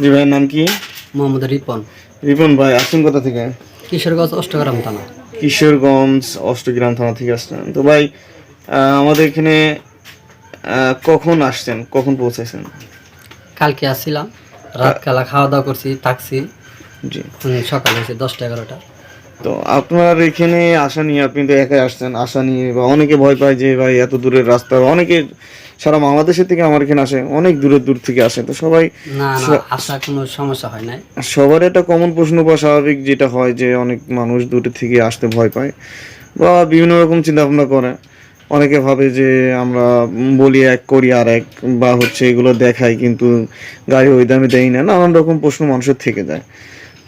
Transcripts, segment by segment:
জি ভাইয়ের নাম কি? মোহাম্মদ রিপন। রিপন ভাই আসছেন কোথা থেকে? কিশোরগঞ্জ অষ্টগ্রাম থানা। কিশোরগঞ্জ অষ্টগ্রাম থানা থেকে আসছেন। তো ভাই আমাদের এখানে কখন আসছেন? কখন পৌঁছেছেন কালকে আসছিলাম। রাত কালা খাওয়া দাওয়া করছি থাকছি। জি। সকালে সকাল হয়েছে দশটা এগারোটা। তো আপনার এখানে আসা নিয়ে আপনি তো একাই আসছেন আসা নিয়ে বা অনেকে ভয় পায় যে ভাই এত দূরের রাস্তা অনেকে সারা বাংলাদেশের থেকে আমার এখানে আসে অনেক দূরের দূর থেকে আসে তো সবাই না না আসা কোনো সমস্যা হয় নাই। সবার একটা কমন প্রশ্ন বা স্বাভাবিক যেটা হয় যে অনেক মানুষ দূরে থেকে আসতে ভয় পায় বা বিভিন্ন রকম চিন্তা ভাবনা করে। অনেকে ভাবে যে আমরা বলি এক করি আর এক বা হচ্ছে এগুলো দেখাই কিন্তু গাড়ি ওই দামে দেয় না নানান রকম প্রশ্ন মানুষের থেকে যায়।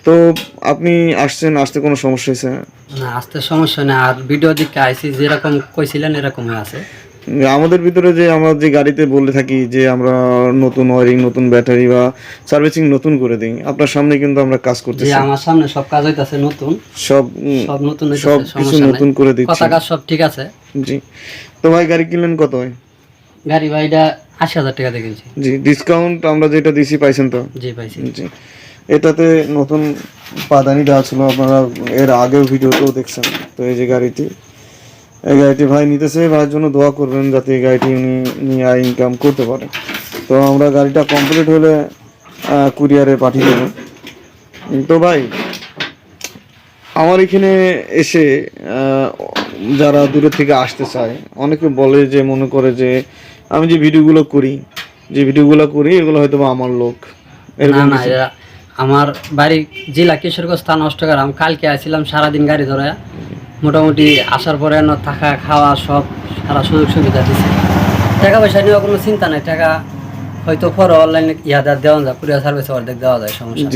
তো আপনি আসছেন আসতে কোনো সমস্যা হয়েছে? না আসতে সমস্যা নেই। আর ভিডিও দিকে আইসি যেরকম কইছিলেন এরকমই আছে। আমাদের ভিতরে যে আমরা যে গাড়িতে বলে থাকি যে আমরা নতুন ওয়ারিং নতুন ব্যাটারি বা সার্ভিসিং নতুন করে দিই আপনার সামনে কিন্তু আমরা কাজ করতেছি। আমার সামনে সব কাজ হইতাছে নতুন। সব সব নতুন সব কিছু নতুন করে দিচ্ছি। কথা কাজ সব ঠিক আছে। জি। তো ভাই গাড়ি কিনলেন কত হয় গাড়ি ভাইটা আশি হাজার টাকা দিয়ে কিনছি। জি ডিসকাউন্ট আমরা যেটা দিছি পাইছেন তো? জি পাইছি। জি। এটাতে নতুন পাদানি দেওয়া ছিল আপনারা এর আগেও ভিডিওতেও দেখছেন। তো এই যে গাড়িটি এই গাড়িটি ভাই নিতেছে ভাইয়ের জন্য দোয়া করবেন যাতে এই গাড়িটি উনি নিয়ে আয় ইনকাম করতে পারে। তো আমরা গাড়িটা কমপ্লিট হলে কুরিয়ারে পাঠিয়ে দেবো। তো ভাই আমার এখানে এসে যারা দূরে থেকে আসতে চায় অনেকে বলে যে মনে করে যে আমি যে ভিডিওগুলো করি যে ভিডিওগুলো করি এগুলো হয়তো বা আমার লোক। এরকম আমার বাড়ি জেলা কিশোরগঞ্জ থানা অষ্টগ্রাম। কালকে আসছিলাম সারাদিন গাড়ি ধরে মোটামুটি আসার পরে না থাকা খাওয়া সব সারা সুযোগ সুবিধা দিছে। টাকা পয়সা নিয়ে কোনো চিন্তা নাই টাকা হয়তো পরে অনলাইনে ইয়াদার দেওয়া যায় কুরিয়ার সার্ভিস অর্ধেক দেওয়া যায় সমস্যা